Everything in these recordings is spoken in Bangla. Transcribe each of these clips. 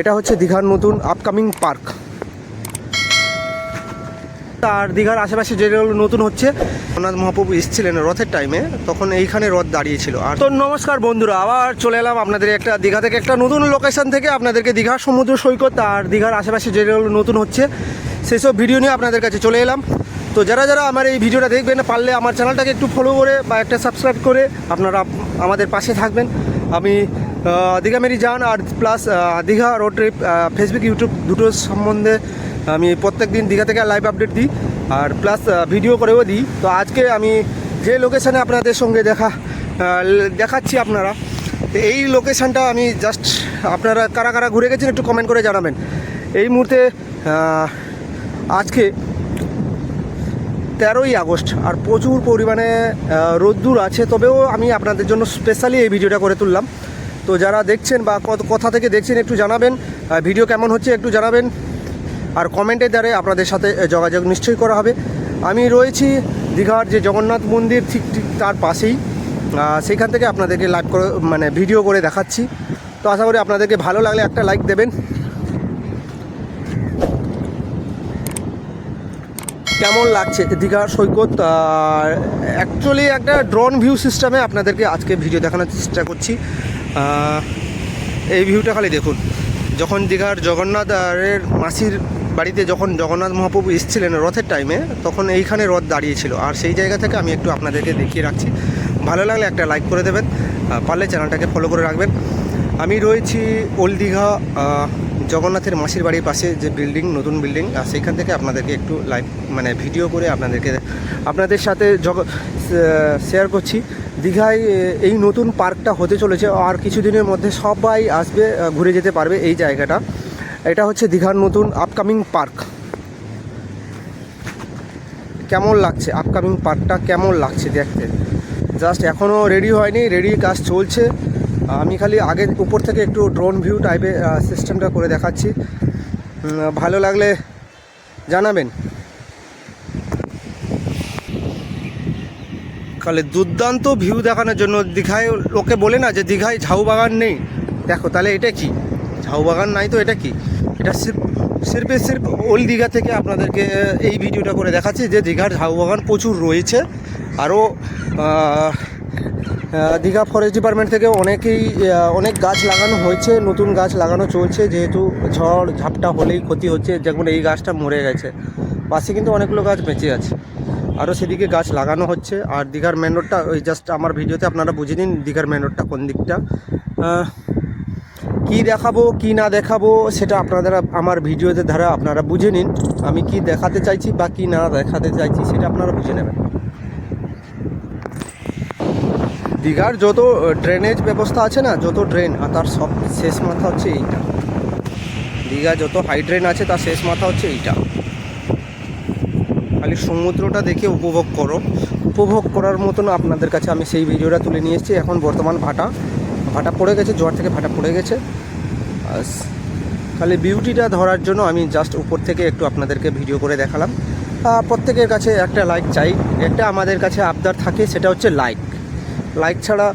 এটা হচ্ছে দীঘার নতুন আপকামিং পার্ক আর দীঘার আশেপাশে যেগুলো নতুন হচ্ছে, জগন্নাথ মহাপ্রভু এসেছিলেন রথের টাইমে তখন এইখানে রথ দাঁড়িয়েছিল। আর তো নমস্কার বন্ধুরা, আবার চলে এলাম আপনাদের একটা দীঘা থেকে একটা নতুন লোকেশন থেকে আপনাদেরকে দীঘার সমুদ্র সৈকত আর দীঘার আশেপাশে যেগুলো নতুন হচ্ছে, সেসব ভিডিও নিয়ে আপনাদের কাছে চলে এলাম। তো যারা যারা আমার এই ভিডিওটা দেখবেন, পারলে আমার চ্যানেলটাকে একটু ফলো করে বা একটা সাবস্ক্রাইব করে আপনারা আমাদের পাশে থাকবেন। আমি দীঘা মেরি যান আর plus Digha road trip Facebook YouTube দুটোর সম্বন্ধে আমি প্রত্যেক দিন দীঘা থেকে লাইভ আপডেট দিই। আর প্লাস ভিডিও করেও দিই। তো আজকে আমি যে লোকেশানে আপনাদের সঙ্গে দেখা দেখাচ্ছি আপনারা এই লোকেশানটা আমি জাস্ট আপনারা কারা কারা ঘুরে গেছেন একটু কমেন্ট করে জানাবেন। এই মুহূর্তে আজকে তেরোই আগস্ট আর প্রচুর পরিমাণে রোদ্দুর আছে। তবেও আমি আপনাদের জন্য স্পেশালি এই ভিডিওটা করে তুললাম। তো যারা দেখছেন বা কোথা থেকে দেখছেন একটু জানাবেন। ভিডিও কেমন হচ্ছে একটু জানাবেন। আর কমেন্টের দ্বারে আপনাদের সাথে যোগাযোগ নিশ্চয়ই করা হবে। আমি রয়েছি দীঘার যে জগন্নাথ মন্দির ঠিক ঠিক তার পাশেই। আহ, সেইখান থেকে আপনাদেরকে লাইভ করে মানে ভিডিও করে দেখাচ্ছি। তো আশা করি আপনাদেরকে ভালো লাগলে একটা লাইক দেবেন। কেমন লাগছে দীঘার সৈকত? অ্যাকচুয়ালি একটা ড্রোন ভিউ সিস্টেমে আপনাদেরকে আজকে ভিডিও দেখানোর চেষ্টা করছি। এই ভিউটা খালি দেখুন। যখন দীঘার জগন্নাথ এর মাসির বাড়িতে যখন জগন্নাথ মহাপ্রভু এসেছিলেন রথের টাইমে তখন এইখানে রথ দাঁড়িয়েছিল। আর সেই জায়গা থেকে আমি একটু আপনাদেরকে দেখিয়ে রাখছি। ভালো লাগলে একটা লাইক করে দেবেন পারলে চ্যানেলটাকে ফলো করে রাখবেন। আমি রয়েছি ওল্ড দীঘা জগন্নাথের মাসির বাড়ির পাশে যে বিল্ডিং নতুন বিল্ডিং আর সেইখান থেকে আপনাদেরকে একটু লাইভ মানে ভিডিও করে আপনাদেরকে, আপনাদের সাথে জগ শেয়ার করছি। দীঘায় এই নতুন পার্কটা হতে চলেছে আর কিছুদিনের মধ্যে সবাই আসবে ঘুরে যেতে পারবে এই জায়গাটা। এটা হচ্ছে দীঘার নতুন আপকামিং পার্ক কেমন লাগছে আপকামিং পার্কটা কেমন লাগছে দেখতে? জাস্ট এখনও রেডি হয়নি রেডি কাজ চলছে। আমি খালি আগে উপর থেকে একটু ড্রোন ভিউ টাইপের সিস্টেমটা করে দেখাচ্ছি। ভালো লাগলে জানাবেন। খালি দুর্দান্ত ভিউ দেখানোর জন্য দীঘায় লোকে বলে না যে দীঘায় ঝাউ বাগান নেই। দেখো, তাহলে এটা কি? ঝাউ বাগান নাই তো, এটা কি? এটা সির্ফ, সির্ফে সির্ফ ওল্ড দীঘা থেকে আপনাদেরকে এই ভিডিওটা করে দেখাচ্ছি যে দীঘার ঝাউ বাগান প্রচুর রয়েছে। আরও দীঘা ফরেস্ট ডিপার্টমেন্ট থেকে অনেকেই অনেক গাছ লাগানো হয়েছে, নতুন গাছ লাগানো চলছে, যেহেতু ঝড়, ঝাপটা হলেই ক্ষতি হচ্ছে, যেমন এই গাছটা মরে গেছে। পাশে কিন্তু অনেকগুলো গাছ বেঁচে আছে। আরও সেদিকে গাছ লাগানো হচ্ছে। আর দীঘার মেন রোডটা ওই জাস্ট আমার ভিডিওতে আপনারা বুঝে নিন দীঘার মেন রোডটা কোন দিকটা। কি দেখাবো, কি না দেখাবো, সেটা আপনারা আমার ভিডিওতে ধারা আপনারা বুঝে নিন। আমি কি দেখাতে চাইছি বা কি না দেখাতে চাইছি সেটা আপনারা বুঝে নেবেন। দীঘার যত ড্রেনেজ ব্যবস্থা আছে না, যত ড্রেন আর তার সব শেষ মাথা হচ্ছে এইটা। দীঘা যত হাই ড্রেন আছে, তার শেষ মাথা হচ্ছে এইটা। খালি সমুদ্রটা দেখে উপভোগ করো। উপভোগ করার মতন আপনাদের কাছে আমি সেই ভিডিওটা তুলে নিয়ে এসেছি। এখন বর্তমান ভাটা। ভাটা পড়ে গেছে, জোয়ার থেকে ভাটা পড়ে গেছে। খালি বিউটিটা ধরার জন্য আমি জাস্ট উপর থেকে একটু আপনাদেরকে ভিডিও করে দেখালাম। প্রত্যেকের কাছে একটা লাইক চাই। একটা আমাদের কাছে আবদার থাকে, সেটা হচ্ছে লাইক লাইক ছাড়া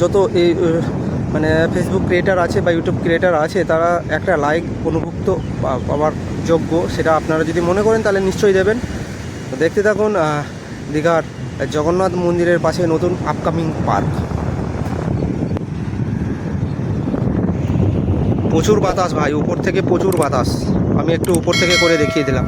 যত এই মানে ফেসবুক ক্রিয়েটার আছে বা ইউটিউব ক্রিয়েটার আছে, তারা একটা লাইক অনুভুক্ত পাওয়ার যোগ্য, সেটা আপনারা যদি মনে করেন তাহলে নিশ্চয়ই দেবেন। দেখতে থাকুন দীঘার জগন্নাথ মন্দিরের পাশে নতুন আপকামিং পার্ক প্রচুর বাতাস ভাই, উপর থেকে প্রচুর বাতাস। আমি একটু উপর থেকে করে দেখিয়ে দিলাম।